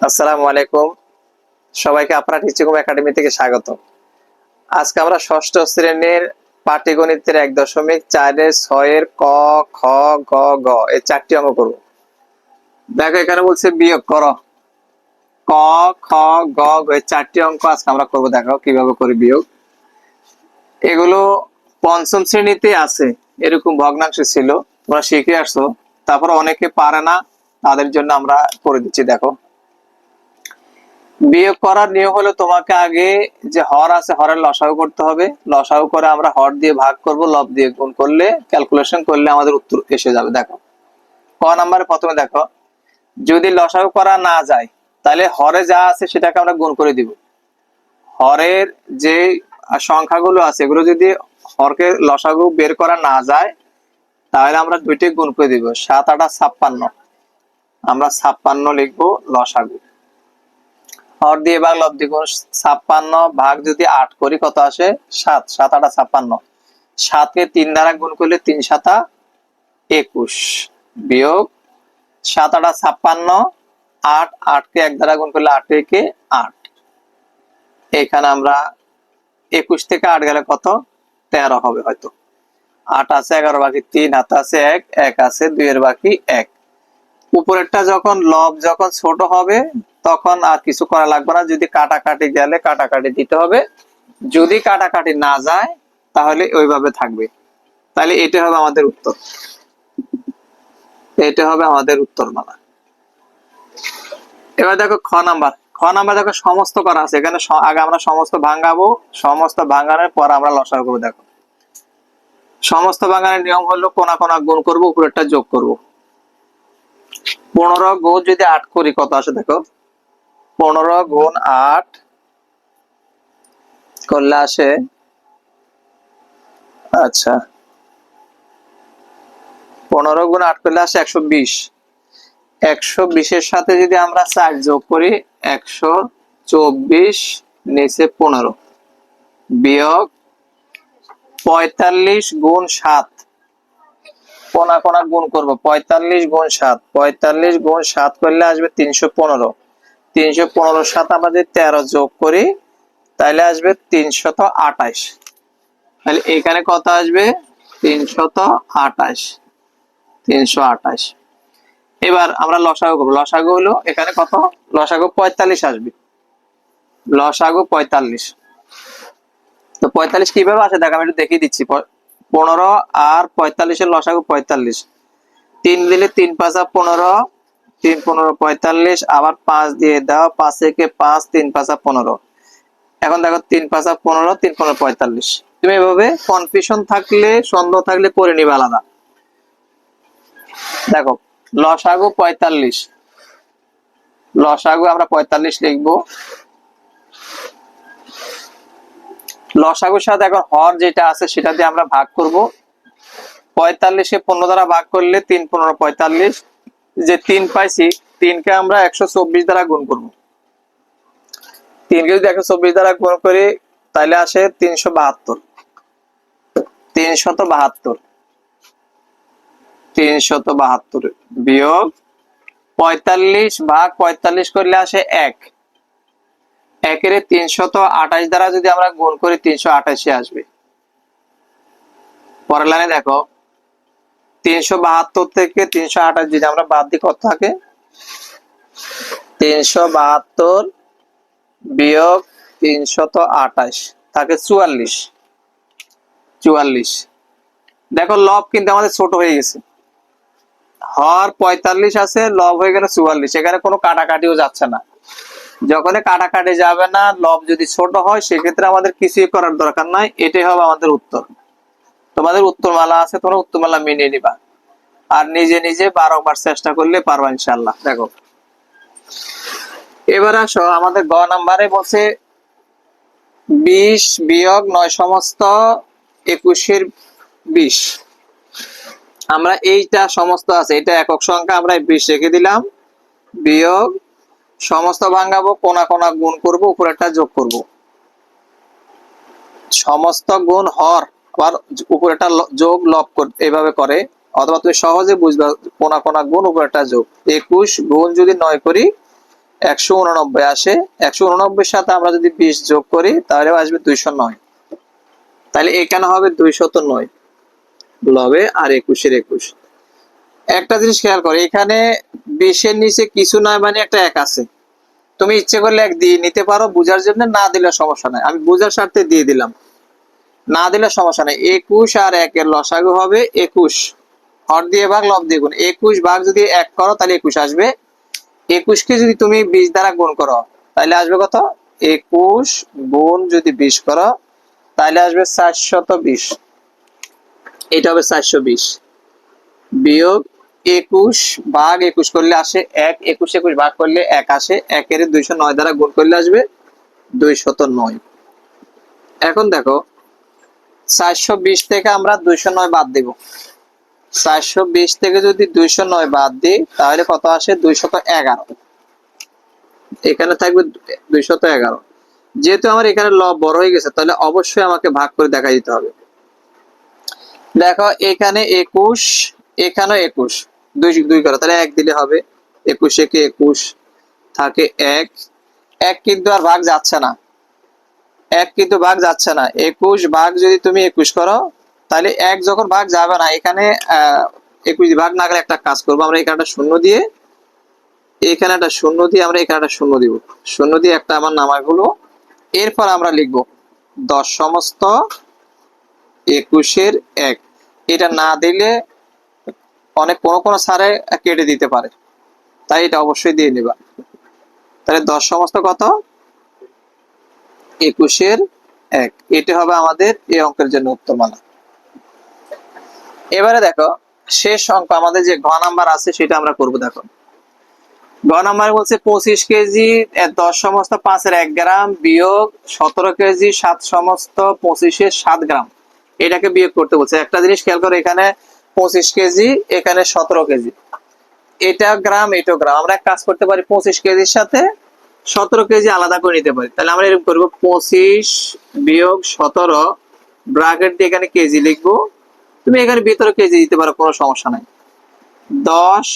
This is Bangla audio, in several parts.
আসসালামু আলাইকুম। সবাইকে আপনার টিচিকম একাডেমি থেকে স্বাগত। আজকে আমরা ষষ্ঠ শ্রেণির পাটিগণিতের এক দশমিক চারের ছয়ের ক, খ, গ গ এই চারটি অঙ্ক করব। দেখো, এখানে বলছে বিয়োগ করো। ক, খ, গ গ এই চারটি অঙ্ক আজকে আমরা করব। দেখো কীভাবে করি বিয়োগ। এগুলো পঞ্চম শ্রেণীতে আছে। এরকম ভগ্নাংশ ছিল। তোমরা শিখে আসছো। তারপর অনেকে পারে না। তাদের জন্য আমরা করে দিচ্ছি। দেখো। বিয়োগ করার নিয়ম হলো তোমাকে আগে যে হর আছে, হরের লসাগু করতে হবে। লসাগু করে আমরা হর দিয়ে ভাগ করব, লব দিয়ে গুণ করলে ক্যালকুলেশন করলে আমাদের উত্তর এসে যাবে। দেখো, ক নাম্বারে প্রথমে দেখো, যদি লসাগু করা না যায়, তাহলে হরে যা আছে সেটাকে আমরা গুণ করে দিব। হরের যে সংখ্যাগুলো আছে, এগুলো যদি হরকে লসাগু বের করা না যায়, তাহলে আমরা দুইটি গুণ করে দিব, সাত, আটা ছাপ্পান্ন। আমরা ছাপ্পান্ন লিখব লসাগু। হর দিয়ে ভাগ লব দ্বিগুণ ছাপ্পান্ন, ভাগ যদি আট করি, কত আসে? সাত সাত আটা ছাপ্পান্ন। সাতকে তিন দ্বারা গুণ করলে তিন সাতা একুশ। বিয়োগ সাত আটা ছাপ্পান্ন, আট, আটকে এক দ্বারা গুণ করলে আট একে আট। এখানে আমরা একুশ থেকে আট গেলে কত? তেরো হবে হয়তো। আট আছে, এগারো বাকি তিন, হাত আছে এক এক আছে, দুইয়ের বাকি এক। উপরেরটা যখন, লব যখন ছোট হবে তখন আর কিছু করা লাগবে না। যদি কাটাকাটি গেলে কাটাকাটি দিতে হবে। যদি কাটাকাটি না যায়, তাহলে ওইভাবে থাকবে। তাহলে এটা হবে আমাদের উত্তর। এটা হবে আমাদের উত্তর মালা এবার দেখো খ নাম্বার। খ নাম্বার দেখো সমস্ত করা আছে। এখানে আগে আমরা সমস্ত ভাঙাবো। সমস্ত ভাঙানোর পর আমরা লসাগু করব, দেখো। সমস্ত ভাঙানোর নিয়ম হলো কোনা কোনা গুণ করব, উপরেরটা যোগ করব। পনেরো গুণ যদি আট করি, কত আসে দেখো? পনেরো গুণ আট করলে আসে আচ্ছা পনেরো গুণ আট করলে আসে একশো বিশ। একশো বিশের সাথে যদি আমরা চার যোগ করি, একশো চব্বিশ নিচে পনেরো। বিয়োগ পঁয়তাল্লিশ গুণ সাত। কোনা কোনা গুণ করব, পঁয়তাল্লিশ গুণ সাত। পঁয়তাল্লিশ গুণ সাত করলে আসবে তিনশো পনেরো। তিনশো পনেরোর সাথে আমরা যদি তেরো যোগ করি তাহলে আসবে তিনশত আঠাশ। তাহলে এখানে কত আসবে? তিনশত আঠাশ। তিনশো আঠাশ। এবার আমরা লসাগু করব। লসাগু হলো এখানে কত? লসাগু পঁয়তাল্লিশ আসবে। লসাগু পঁয়তাল্লিশ। তো পঁয়তাল্লিশ কীভাবে আসে? দেখ, আমি একটু দেখিয়ে দিচ্ছি। পনেরো আর পঁয়তাল্লিশের লসাগু পঁয়তাল্লিশ। তিন দিলে তিন পাঁচা পনেরো তিন পনেরো, পঁয়তাল্লিশ, আবার পাঁচ দিয়ে দাও, পাঁচ একে পাঁচ, তিন পাঁচা পনেরো। এখন দেখো তিন পাঁচা পনেরো, তিন পনেরো, পঁয়তাল্লিশ। তুমি এভাবে কনফিউশন থাকলে, সন্দেহ থাকলে করে নিবে আলাদা। দেখো, লসাগু পঁয়তাল্লিশ। লসাগু আমরা পঁয়তাল্লিশ লিখব। লসাগুর সাথে এখন হর যেটা আছে সেটা দিয়ে আমরা ভাগ করব। পঁয়তাল্লিশে পনেরো দ্বারা ভাগ করলে তিন পনেরো, পঁয়তাল্লিশ। যে তিন পাইছি, তিনকে আমরা একশো চব্বিশ দ্বারা গুণ করব। তিনকে যদি একশো চব্বিশ দ্বারা গুণ করি তাহলে আসে তিনশো বাহাত্তর। তিনশত বাহাত্তর। তিনশত বাহাত্তর বিয়োগ পঁয়তাল্লিশ ভাগ পঁয়তাল্লিশ করলে আসে এক। একের তিনশত আঠাশ দ্বারা যদি আমরা গুণ করি, তিনশো আঠাশি আসবে। পরের লাইনে দেখো তিনশো বাহাত্তর থেকে তিনশো আঠাশ যদি আমরা বাদ দিই, কত থাকে? তিনশো বাহাত্তর বিয়োগ তিনশত আঠাশ, থাকে চুয়াল্লিশ। চুয়াল্লিশ। দেখো, লব কিন্তু আমাদের ছোট হয়ে গেছে। হর পঁয়তাল্লিশ আছে, লব হয়ে গেল চুয়াল্লিশ। এখানে কোনো কাটাকাটিও যাচ্ছে না। যখন কাটাকাটি যাবে না, লব যদি ছোট হয়, সেক্ষেত্রে আমাদের কিছুই করার দরকার নাই। এটাই হবে আমাদের উত্তর। তোমাদের উত্তরমালা আছে, তোমরা উত্তরমালা মেনে নিবা। আর নিজে নিজে বারবার চেষ্টা করলে পারবা ইনশাল্লাহ দেখো। এবার আসো, আমাদের গ নাম্বারে বলছে, বিশ বিয়োগ নয় সমস্ত একুশের বিশ। আমরা এইটা সমস্ত আছে, এটা একক সংখ্যা, আমরা বিশ রেখে দিলাম। বিয়োগ সমস্ত ভাঙাবো, কোনা কোনা গুণ করব, উপরেরটা যোগ করব। সমস্ত গুণ হর। আবার ল- যোগ লব এভাবে করে, অথবা তুমি সহজে বুঝবা কোনা কোনা গুণ উপরেরটা যোগ। একুশ গুণ যদি নয় করি, একশো উননব্বই আসে। একশো উননব্বই সাথে আমরা যদি বিশ যোগ করি তাহলে আসবে দুইশো নয়। তাহলে এখানে হবে দুইশত নয়। লবে আর একুশের একুশ। একটা জিনিস খেয়াল করো, এখানে বিশের নিচে কিছু নয় মানে একটা এক আছে। তুমি ইচ্ছে করলে এক দিয়ে নিতে পারো, বুঝার জন্য না দিলে সমস্যা নাই। আমি বুঝার স্বার্থে দিয়ে দিলাম। না দিলে সমস্যা নাই। একুশ আর একের লসাগু হবে একুশ। হর দিয়ে ভাগ, লব দিয়ে গুণ। একুশ ভাগ যদি এক করো, তাহলে একুশ আসবে। একুশকে যদি তুমি বিশ দ্বারা গুণ করো, তাহলে আসবে কত? একুশ গুণ যদি বিশ করো, তাহলে আসবে চারশত বিশ। এটা হবে চারশো বিশ। বিয়োগ একুশ ভাগ একুশ করলে আসে এক। একুশ একুশ ভাগ করলে এক আসে। একের দুইশো নয় দ্বারা গুণ করলে আসবে দুইশত নয়। এখন দেখো চারশো বিশ থেকে আমরা দুইশো নয় বাদ দিব। চারশো বিশ থেকে যদি দুইশো নয় বাদ দিই, তাহলে কত আসে? দুইশত এগারো। এখানে থাকবে দুইশত এগারো। যেহেতু আমার এখানে ল বড় হয়ে গেছে, তাহলে অবশ্যই আমাকে ভাগ করে দেখা দিতে হবে। দেখো, এখানে একুশ এখানে একুশ। দুই দুই করো, তাহলে এক দিলে হবে। একুশ একে একুশ? থাকে এক। এক কিন্তু আর ভাগ যাচ্ছে না। এক কিন্তু ভাগ যাচ্ছে না। একুশ ভাগ যদি তুমি একুশ করো, তাহলে এক যখন ভাগ যাবে না, এখানে একুশ ভাগ না গেলে একটা কাজ করব। আমরা এখানে শূন্য দিয়ে, এখানে একটা শূন্য দিয়ে আমরা এখানে একটা শূন্য দিব। শূন্য দিয়ে একটা আমার নামারগুলো এরপর আমরা লিখব, দশ সমস্ত একুশের এক। এটা না দিলে অনেক কোনো কোনো সারে কেটে দিতে পারে। তাই এটা অবশ্যই দিয়ে নিবা। তাহলে দশ সমস্ত কত? একুশের এক। এটি হবে আমাদের এই অঙ্কের জন্য উত্তরমালা। এবারে দেখো, শেষ অঙ্ক, আমাদের যে ঘ নাম্বার আছে সেটা আমরা করব, দেখো। ঘ নাম্বার বলছে পঁচিশ কেজি দশ সমস্ত পাঁচের এক গ্রাম, বিয়োগ সতেরো কেজি, সাত সমস্ত পঁচিশের সাত গ্রাম। এটাকে বিয়োগ করতে বলছে। একটা জিনিস খেয়াল করো, এখানে পঁচিশ কেজি, এখানে সতেরো কেজি। এটা গ্রাম এটা গ্রাম। আমরা এক কাজ করতে পারি পঁচিশ কেজির সাথে সতেরো কেজি আলাদা করে নিতে পারি। তাহলে আমরা এরকম করব, পঁচিশ বিয়োগ সতেরো ব্রাকেট দিয়ে এখানে কেজি লিখব। তুমি এখানে ভিতরে কেজি দিতে পারো, কোনো সমস্যা নাই। দশ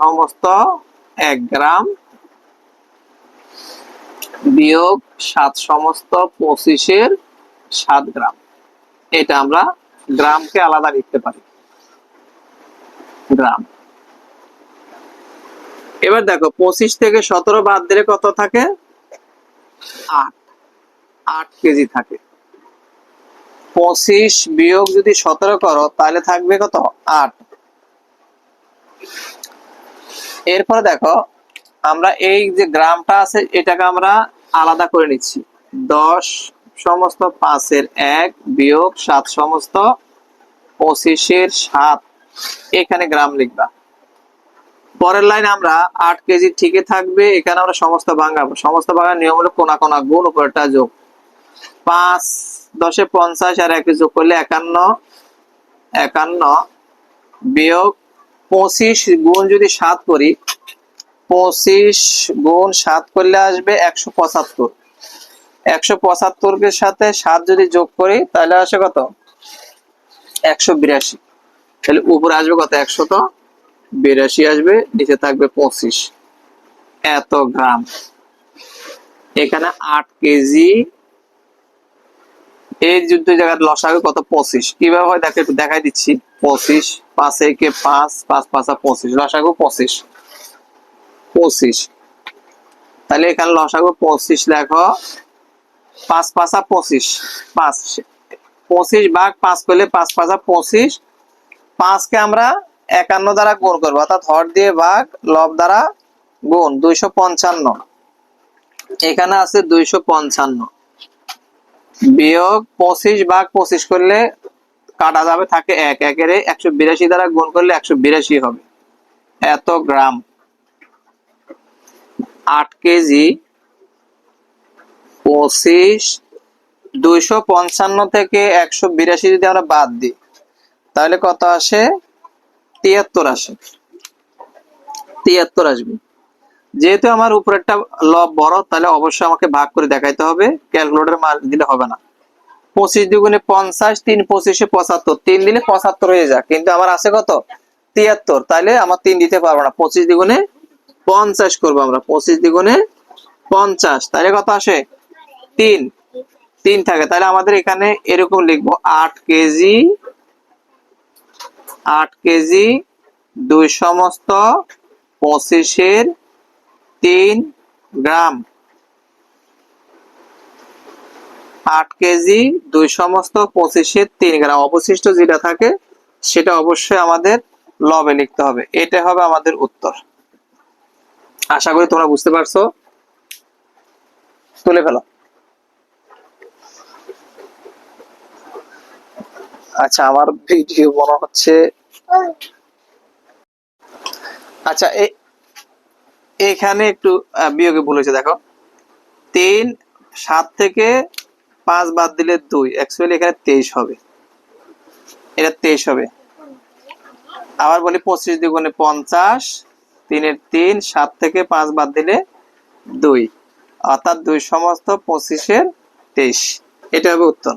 সমস্ত এক গ্রাম বিয়োগ সাত সমস্ত পঁচিশের সাত গ্রাম। এটা আমরা গ্রামকে আলাদা লিখতে পারি। গ্রাম। এবার দেখো, পঁচিশ থেকে সতেরো বাদ দিলে কত থাকে? আট। আট কেজি থাকে। পঁচিশ বিয়োগ যদি সতেরো করো, তাহলে থাকবে কত? আট। এরপরে দেখো, আমরা এই যে গ্রামটা আছে, এটাকে আমরা আলাদা করে নিচ্ছি। দশ সমস্ত পাঁচের এক বিয়োগ সাত সমস্ত পঁচিশের সাত। এখানে গ্রাম লিখবা। পরের লাইন আমরা আট কেজি ঠিকই থাকবে, এখানে আমরা সমস্ত ভাঙাবো। সমস্ত ভাঙার নিয়ম হলো কোনা কোনা গুণ উপরটা যোগ। পাঁচ, দশে পঞ্চাশ আর একে যোগ করলে একান্ন একান্ন বিয়োগ পঁচিশ গুণ যদি সাত করি, পঁচিশ গুণ সাত করলে আসবে একশো পঁচাত্তর। একশো পঁচাত্তরের সাথে সাত যদি যোগ করি, তাহলে আসে কত? একশো বিরাশি। তাহলে উপরে আসবে কত? একশো তো বিরাশি আসবে, নিচে থাকবে পঁচিশ। এত গ্রাম। এখানে আট কেজি। এই যুদ্ধ জায়গায় লসাগু কত? পঁচিশ। কীভাবে হয়? দেখো, একটু দেখাই দিচ্ছি। পঁচিশ পাঁচ একে পাঁচ পাঁচ পাঁচা পঁচিশ। লসাগু পঁচিশ। পঁচিশ। তাহলে এখানে লসাগু পঁচিশ, দেখো। পাঁচ পাঁচা পঁচিশ। পাঁচ। পঁচিশ ভাগ পাঁচ করলে পাঁচ পাঁচা পঁচিশ। পাঁচকে আমরা একান্ন দ্বারা গুণ করব, অর্থাৎ হর দিয়ে ভাগ, লব দ্বারা গুণ, দুইশো পঞ্চান্ন। এখানে আছে দুইশো পঞ্চান্ন। বিয়োগ পঁচিশ ভাগ পঁচিশ করলে কাটা যাবে, থাকে এক। একের একশো বিরাশি দ্বারা গুণ করলে একশো বিরাশি হবে। এত গ্রাম। আট কেজি পঁচিশ, দুইশো পঞ্চান্ন থেকে একশো বিরাশি যদি আমরা বাদ দিই, তাহলে কত আসে? তিয়াত্তর আসে। তিয়াত্তর আসবে। যেহেতু আমার উপরেরটা লব বড়, তাহলে অবশ্যই আমাকে ভাগ করে দেখাইতে হবে। ক্যালকুলেটর মার দিলে হবে না। পঁচিশ দুগুণে পঞ্চাশ, তিন পঁচিশে পঁচাত্তর। তিন দিলে পঁচাত্তর হয়ে যাক। কিন্তু আমার আছে কত? তিয়াত্তর। তাহলে আমার তিন দিতে পারব না। পঁচিশ দ্বিগুণে পঞ্চাশ করব আমরা। পঁচিশ দ্বিগুণে পঞ্চাশ। তাহলে কত আসে? তিন। তিন থাকে। তাহলে আমাদের এখানে এরকম লিখব, আট কেজি আট কেজি, দুই সমস্ত, পঁচিশের তিন গ্রাম। আট কেজি, দুই সমস্ত, পঁচিশের তিন গ্রাম। অবশিষ্ট যেটা থাকে, সেটা অবশ্যই আমাদের লবে লিখতে হবে। এটা হবে আমাদের উত্তর। আশা করি তোমরা বুঝতে পারছ। তুলে ফেলো। আচ্ছা আমার ভিডিও মনে হচ্ছে আচ্ছা এখানে একটু বিয়োগে ভুল হয়েছে, দেখো। তিন, সাত থেকে পাঁচ বাদ দিলে দুই অ্যাকচুয়ালি এখানে তেইশ হবে। এটা তেইশ হবে। আবার বলি পঁচিশ দ্বিগুণে পঞ্চাশ, তিনের তিন, সাত থেকে পাঁচ বাদ দিলে দুই। অর্থাৎ দুই সমস্ত পঁচিশের তেইশ। এটা হবে উত্তর।